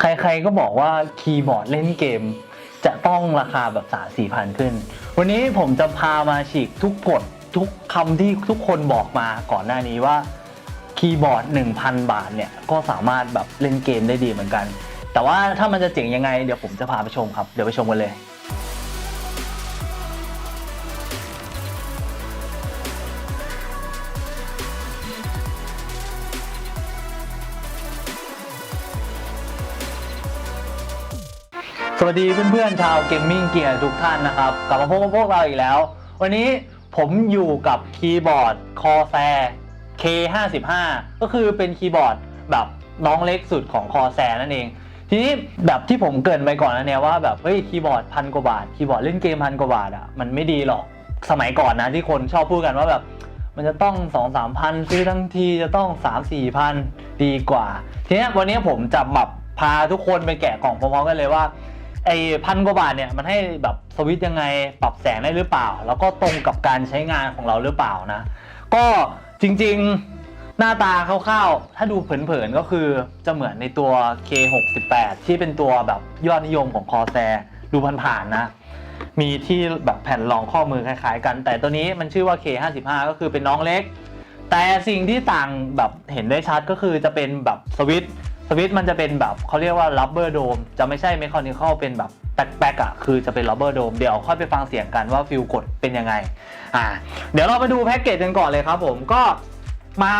ใครๆก็บอกว่าคีย์บอร์ดเล่นเกม จะต้องราคาแบบสาสี่พันขึ้น วันนี้ผมจะพามาฉีกทุกกฎทุกคำที่ทุกคนบอกมาก่อนหน้านี้ว่าคีย์บอร์ด 1,000 บาทเนี่ย ก็สามารถแบบเล่นเกมได้ดีเหมือนกัน แต่ว่าถ้ามันจะเจ๋งยังไง เดี๋ยวผมจะพาไปชมครับ เดี๋ยวไปชมกันเลย วัสดีเพื่อนๆชาวเกมมิ่งเกียร์ทุกท่านนะครับ กลับมาพบกับพวกเราอีกแล้ว วันนี้ผมอยู่กับคีย์บอร์ด Corsair K55 ก็คือเป็นคีย์บอร์ดแบบน้องเล็กสุดของ Corsair นั่นเอง ทีนี้แบบที่ผมเกรินไปก่อนนะเนี่ยว่าแบบเฮ้ยคีย์บอร์ดพันกว่าบาทคีย์บอร์ดเล่นเกมพันกว่าบาทอะมันไม่ดีหรอกสมัยก่อนนะที่คนชอบพูดกันว่าแบบมันจะต้อง2องสามพันซื้อทั้งทีจะต้อง3ามสี่พันดีกว่า ทีนี้วันนี้ผมจะแบบพาทุกคนไปแกะกล่องพร้อมๆกันเลยว่า ไอ้พันกว่าบาทเนี่ยมันให้แบบสวิตยังไงปรับแสงได้หรือเปล่า แล้วก็ตรงกับการใช้งานของเราหรือเปล่านะ ก็จริงๆหน้าตาคร่าวๆ ถ้าดูเผินๆก็คือจะเหมือนในตัว K68 ที่เป็นตัวแบบยอดนิยมของคอแซดูผ่านๆนะ มีที่แบบแผ่นรองข้อมือคล้ายๆกัน แต่ตัวนี้มันชื่อว่า K55 ก็คือเป็นน้องเล็ก แต่สิ่งที่ต่างแบบเห็นได้ชัดก็คือจะเป็นแบบสวิตช์ สวิตช์มันจะเป็นแบบเขาเรียกว่า rubber dome จะไม่ใช่ mechanical เป็นแบบแป๊กๆอะคือจะเป็น rubber dome เดี๋ยวค่อยไปฟังเสียงกันว่าฟิลกดเป็นยังไงอ่าเดี๋ยวเราไปดูแพ็กเกจกันก่อนเลยครับผมก็มา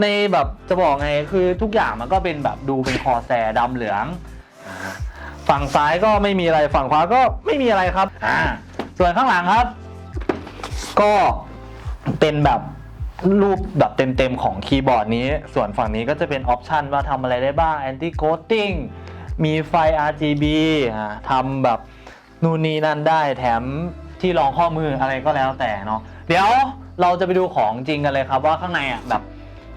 ในแบบจะบอกไงคือทุกอย่างมันก็เป็นแบบดูเป็นคอแซดำเหลือง ฝั่งซ้ายก็ไม่มีอะไรฝั่งขวาก็ไม่มีอะไรครับอ่าส่วนข้างหลังครับ ก็เป็นแบบ รูปแบบเต็มๆของคีย์บอร์ดนี้ ส่วนฝั่งนี้ก็จะเป็นออปชันว่าทำอะไรได้บ้าง anti coating มีไฟ RGB อ่าทำแบบนู่นนี่นั่นได้แถมที่รองข้อมืออะไรก็แล้วแต่เนาะเดี๋ยวเราจะไปดูของจริงกันเลยครับว่าข้างในอะแบบ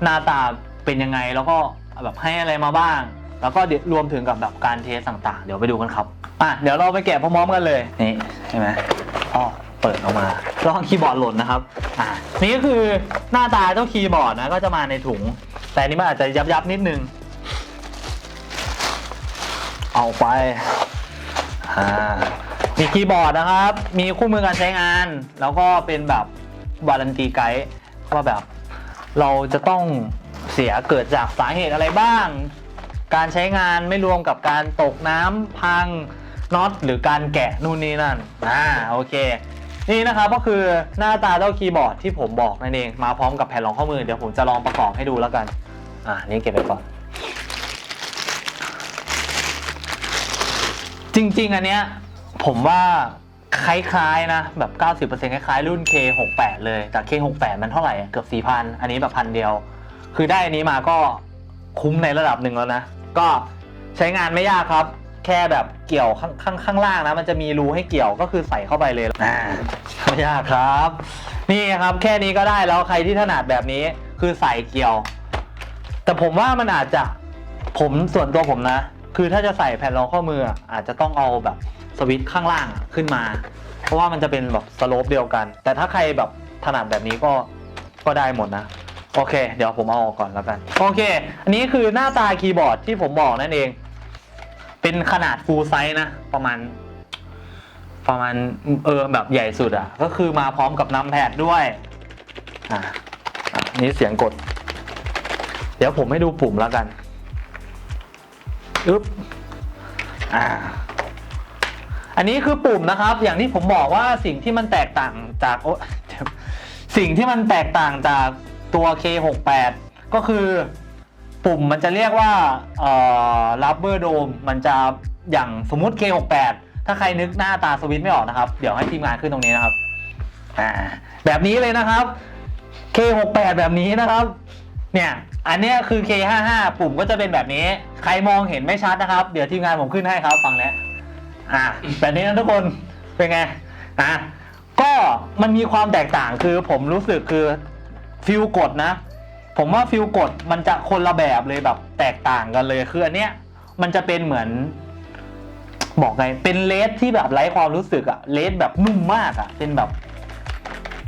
หน้าตาเป็นยังไงแล้วก็แบบให้อะไรมาบ้าง แล้วก็เดี๋ยวรวมถึงกับแบบการเทสต่างๆ เดี๋ยวไปดูกันครับอะเดี๋ยวเราไปแกะพร้อมๆกันเลยนี่ใช่ไหมอ๋อ เปิดออกมาลองคีย์บอร์ดหล่นนะครับอะนี่ก็คือหน้าตาเจ้าคีย์บอร์ดนะก็จะมาในถุง แต่อันนี้มันอาจจะยับๆนิดนึง เอาไปอ่ามีคีย์บอร์ดนะครับ มีคู่มือการใช้งาน แล้วก็เป็นแบบวารันตีไกด์ว่าแบบเราจะต้องเสียเกิดจากสาเหตุอะไรบ้าง การใช้งานไม่รวมกับการตกน้ำพังน็อตหรือการแกะนู่นนี่นั่น อ่า โอเค นี่นะครับก็คือหน้าตาเจ้าคีย์บอร์ดที่ผมบอกนั่นเองมาพร้อมกับแผ่นรองข้อมือเดี๋ยวผมจะลองประกอบให้ดูแล้วกัน อ่านี่เก็บไปก่อน จริง ๆ อันเนี้ยผมว่าคล้ายๆนะ แบบ 90%คล้ายๆ รุ่น K68 เลยแต่ K68 มันเท่าไหร่เกือบ4,000 อันนี้แบบพันเดียว คือได้อันนี้มาก็คุ้มในระดับหนึ่งแล้วนะ ก็ใช้งานไม่ยากครับ แค่แบบเกี่ยวข้างข้างข้างล่างนะ มันจะมีรูให้เกี่ยวก็คือใส่เข้าไปเลยอ่าไม่ยากครับ นี่ครับแค่นี้ก็ได้แล้วใครที่ถนัดแบบนี้คือใส่เกี่ยว แต่ผมว่ามันอาจจะผมส่วนตัวผมนะ คือถ้าจะใส่แผ่นรองข้อมืออะอาจจะต้องเอาแบบสวิตช์ข้างล่างอะขึ้นมา เพราะว่ามันจะเป็นแบบสโลปเดียวกัน แต่ถ้าใครแบบถนัดแบบนี้ก็ก็ได้หมดนะโอเค เดี๋ยวผมเอาออกก่อนแล้วกัน โอเค อันนี้คือหน้าตาคีย์บอร์ดที่ผมบอกนั่นเอง เป็นขนาด full size นะ ประมาณ ประมาณเออแบบใหญ่สุดอะ ก็คือมาพร้อมกับนัมแพดด้วย อะอะนี่เสียงกด เดี๋ยวผมให้ดูปุ่มแล้วกันอึ๊บอ่าอันนี้คือปุ่มนะครับ อย่างที่ผมบอกว่าสิ่งที่มันแตกต่างจากโอสิ่งที่มันแตกต่างจากตัว K68 ก็คือ ปุ่มมันจะเรียกว่าเอ่อ rubber dome มันจะอย่างสมมุติ K68 ถ้าใครนึกหน้าตาสวิตไม่ออกนะครับ เดี๋ยวให้ทีมงานขึ้นตรงนี้นะครับอ่าแบบนี้เลยนะครับ K68 แบบนี้นะครับ เนี่ย อันนี้คือ K55 ปุ่มก็จะเป็นแบบนี้ ใครมองเห็นไม่ชัดนะครับ เดี๋ยวทีมงานผมขึ้นให้ครับฟังแล้วอะแบบนี้นะทุกคนเป็นไงอะก็มันมีความแตกต่างคือผมรู้สึกคือฟิลกดนะ ผมว่าฟิลกดมันจะคนละแบบเลยแบบแตกต่างกันเลยคืออันเนี้ยมันจะเป็นเหมือน บอกไงเป็นเลสที่แบบไร้ความรู้สึกอะเลสแบบนุ่มมากอะเป็นแบบ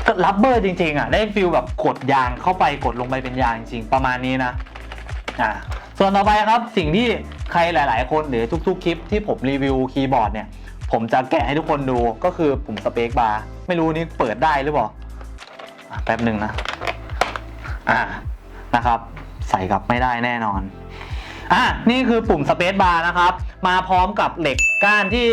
ก็รับเบอร์จริงๆอะได้ฟิลแบบกดยางเข้าไปกดลงไปเป็นยางจริงๆประมาณนี้นะอ่าส่วนต่อไปครับสิ่งที่ใครหลาย ๆ คนหรือทุก ๆ คลิปที่ผมรีวิวคีย์บอร์ดเนี่ยผมจะแกะให้ทุกคนดูก็คือปุ่มสเปคบาร์ไม่รู้นี่เปิดได้หรือเปล่าแป๊บหนึ่งนะ อ่า นะครับ ใส่กลับไม่ได้แน่นอนอะนี่คือปุ่มสเปซบาร์นะครับ มาพร้อมกับเหล็กก้านที่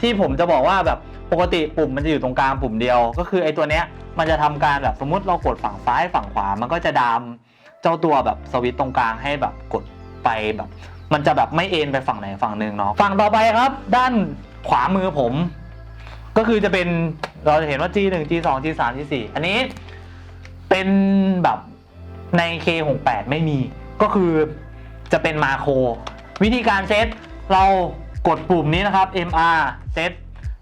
ที่ผมจะบอกว่าแบบปกติปุ่มมันจะอยู่ตรงกลางปุ่มเดียว ก็คือไอ้ตัวเนี้ยมันจะทำการแบบสมมติเรากดฝั่งซ้ายฝั่งขวา มันก็จะดามเจ้าตัวแบบสวิตช์ตรงกลางให้แบบกดไปแบบ มันจะแบบไม่เอ็นไปฝั่งไหนฝั่งหนึ่งเนาะฝั่งต่อไปครับ ด้านขวามือผม ก็คือจะเป็นเราจะเห็นว่า G1 G2 G3 G4 อันนี้เป็นแบบ ใน K68 ไม่มี ก็คือจะเป็นมาโคร วิธีการเซตเรากดปุ่มนี้นะครับ MR เซต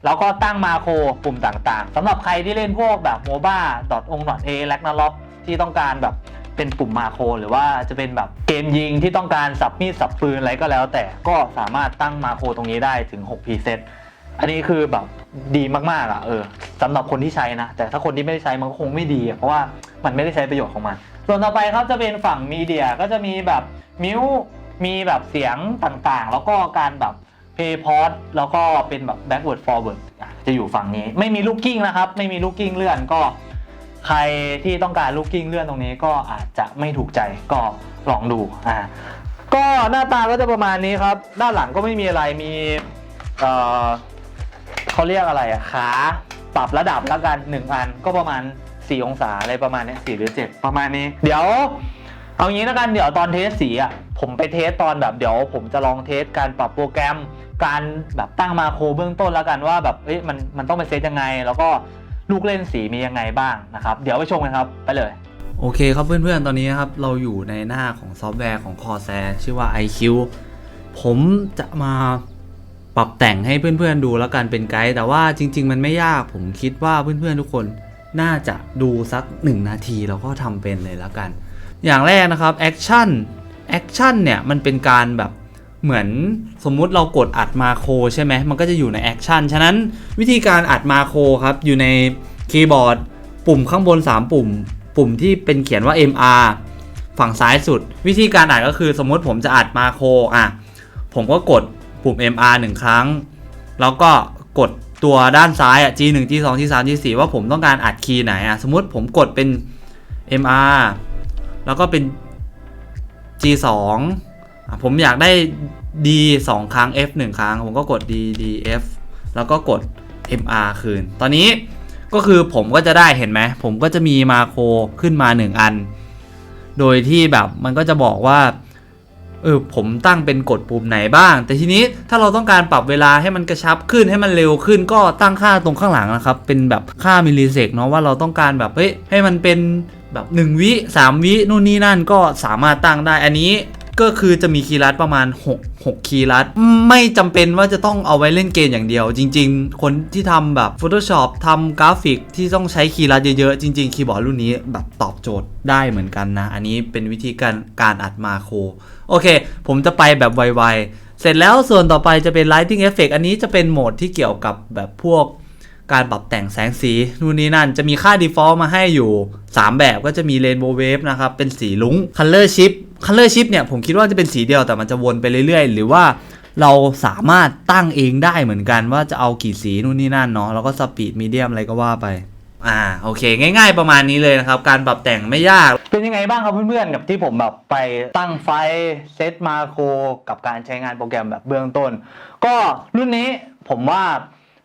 แล้วก็ตั้งมาโครปุ่มต่างๆสำหรับใครที่เล่นพวกแบบโมบ้าดอทองดอทเอแลกนาล็อกที่ต้องการแบบเป็นปุ่มมาโคร หรือว่าจะเป็นแบบเกมยิงที่ต้องการสับมีดสับปืนอะไรก็แล้ว แต่ก็สามารถตั้งมาโครตรงนี้ได้ถึง6 preset อันนี้คือแบบดีมากๆอะเออสำหรับคนที่ใช้นะ แต่ถ้าคนที่ไม่ได้ใช้มันก็คงไม่ดี เพราะว่า มันไม่ได้ใช้ประโยชน์ของมัน ส่วนต่อไปครับจะเป็นฝั่งมีเดียก็จะมีแบบมิวมีแบบเสียงต่างๆ แล้วก็การแบบเพย์พอดแล้วก็เป็นแบบ backward forward อะจะอยู่ฝั่งนี้ ไม่มีลูกกิ้งนะครับ ไม่มีลูกกิ้งเลื่อนก็ ใครที่ต้องการลูกกิ้งเลื่อนตรงนี้ก็อาจจะไม่ถูกใจก็ลองดูอ่าก็หน้าตาก็จะประมาณนี้ครับ ด้านหลังก็ไม่มีอะไรมีเอ่อเขาเรียกอะไรอะขาปรับระดับแล้วกันหนึ่งอันก็ประมาณ 4 องศาอะไรประมาณเนี้สี่หรือ7ประมาณนี้ เดี๋ยว เอางี้แล้วกันเดี๋ยวตอนเทสสีอะผมไปเทสตอนแบบเดี๋ยว ผมจะลองเทสการปรับโปรแกรม การแบบตั้งมาโครเบื้องต้นแล้วกันว่าแบบเอ้ยมันมันต้องไปเซตยังไง แล้วก็ลูกเล่นสีมียังไงบ้างนะครับ เดี๋ยวไปชมกันครับไปเลย โอเคครับเพื่อนๆ ตอนนี้นะครับ เราอยู่ในหน้าของซอฟต์แวร์ของ Corsair ชื่อว่า IQ ผมจะมาปรับแต่งให้เพื่อนๆดูแล้วกันเป็นไกด์แต่ว่าจริง ๆ มันไม่ยากผมคิดว่าเพื่อนๆทุกคน น่าจะดูสัก 1 นาทีแล้วก็ทำเป็นเลยแล้วกัน อย่างแรกนะครับแอคชั่นแอคชั่นเนี่ยมันเป็นการแบบเหมือนสมมุติเรากดอัดมาโครใช่ไหมมันก็จะอยู่ในแอคชั่นฉะนั้นวิธีการอัดมาโครครับ อยู่ในคีย์บอร์ด ปุ่มข้างบน 3 ปุ่ม ปุ่มที่เป็นเขียนว่า MR ฝั่งซ้ายสุด วิธีการอัดก็คือสมมติผมจะอัดมาโครอะผมก็กดปุ่ม MR 1 ครั้ง แล้วก็กด ตัวด้านซ้ายอะ G1 G2 G3 G4 ว่าผมต้องการอัดคีย์ไหนอะ สมมติผมกดเป็น MR แล้วก็เป็น G2 อะผมอยากได้ D 2 ครั้ง F 1 ครั้ง ผมก็กด D D F แล้วก็กด MR คืน ตอนนี้ก็คือผมก็จะได้เห็นไหม ผมก็จะมีมาโครขึ้นมา 1 อัน โดยที่แบบมันก็จะบอกว่า เออผมตั้งเป็นกดปุ่มไหนบ้าง แต่ทีนี้ถ้าเราต้องการปรับเวลาให้มันกระชับขึ้นให้มันเร็วขึ้นก็ตั้งค่าตรงข้างหลังนะครับ เป็นแบบค่ามิลลิเซกเนาะว่าเราต้องการแบบเฮ้ยให้มันเป็นแบบ 1 วิ 3 วินู่นนี่นั่นก็สามารถตั้งได้อันนี้ ก็คือจะมีคีย์ลัดประมาณ 6 6 คีย์ลัด ไม่จำเป็นว่าจะต้องเอาไว้เล่นเกมอย่างเดียว จริง ๆ คนที่ทำแบบ Photoshop ทำกราฟิกที่ต้องใช้คีย์ลัดเยอะๆ จริง ๆ คีย์บอร์ดรุ่นนี้แบบตอบโจทย์ได้เหมือนกันนะ อันนี้เป็นวิธีการการอัดมาโครโอเค ผมจะไปแบบไวๆ เสร็จแล้วส่วนต่อไปจะเป็น Lighting Effect อันนี้จะเป็นโหมดที่เกี่ยวกับแบบพวก การปรับแต่งแสงสีนู่นนี่นั่น จะมีค่า default มาให้อยู่ 3 แบบก็จะมี rainbow wave นะครับ เป็นสีลุ้ง color shift color shift เนี่ย ผมคิดว่าจะเป็นสีเดียวแต่มันจะวนไปเรื่อยๆ หรือว่าเราสามารถตั้งเองได้เหมือนกันว่าจะเอากี่สีนู่นนี่นั่นเนาะแล้วก็ speed medium อะไรก็ว่าไปอ่าโอเค ง่าย ๆ ประมาณนี้เลยนะครับ การปรับแต่งไม่ยาก เป็นยังไงบ้างครับเพื่อนๆ กับที่ผมแบบไปตั้งไฟเซตมาโครกับการใช้งานโปรแกรมแบบเบื้องต้น ก็รุ่นนี้ผมว่า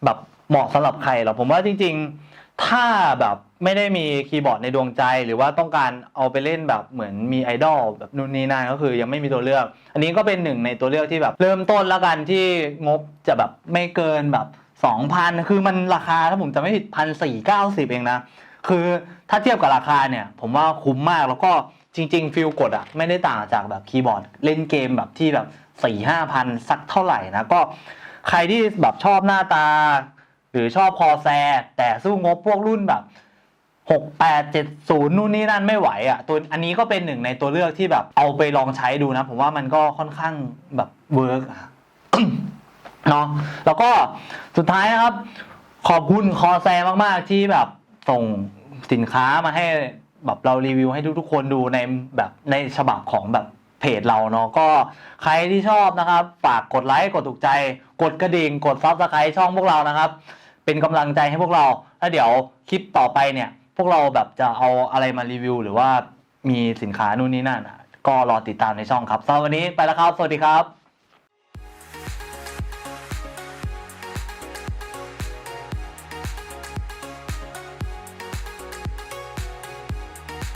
แบบ เหมาะสำหรับใครหรอผมว่าจริง ๆ ถ้าแบบไม่ได้มีคีย์บอร์ดในดวงใจ หรือว่าต้องการเอาไปเล่นแบบเหมือนมีไอดอลแบบนู่นนี่นั่นก็คือยังไม่มีตัวเลือก อันนี้ก็เป็นหนึ่งในตัวเลือกที่แบบ เริ่มต้นแล้วกันที่งบจะแบบไม่เกินแบบ 2,000 คือมันราคาถ้าผมจะไม่ผิดพันสี่เก้าสิบเองนะ คือถ้าเทียบกับราคาเนี่ย ผมว่าคุ้มมากแล้วก็จริง ๆ ฟิลกดอะไม่ได้ต่างจากแบบคีย์บอร์ดเล่นเกมแบบที่แบบสี่ห้าพันสักเท่าไหร่นะก็ใครที่แบบชอบหน้าตา หรือชอบคอแซ แต่สู้งบพวกรุ่นแบบหกแปดเจ็ดศูนย์นู่นนี่นั่นไม่ไหวอะตัวอันนี้ก็เป็นหนึ่งในตัวเลือกที่แบบเอาไปลองใช้ดูนะ ผมว่ามันก็ค่อนข้างแบบเวิร์กเนาะแล้วก็สุดท้ายนะครับ ขอบคุณคอแซมาก ๆ ที่แบบส่งสินค้ามาให้แบบเรารีวิวให้ทุก ๆ คนดูในแบบในฉบับของแบบเพจเราเนาะก็ใครที่ชอบนะครับ ฝากกดไลค์กดถูกใจ กดกระดิ่ง กดซับสไครต์ช่องพวกเรานะครับ เป็นกำลังใจให้พวกเราแล้วเดี๋ยวคลิปต่อไปเนี่ย พวกเราแบบจะเอาอะไรมารีวิว หรือว่ามีสินค้านู่นนี่นั่นอะก็รอติดตามในช่องครับสำหรับวันนี้ไปแล้วครับ สวัสดีครับ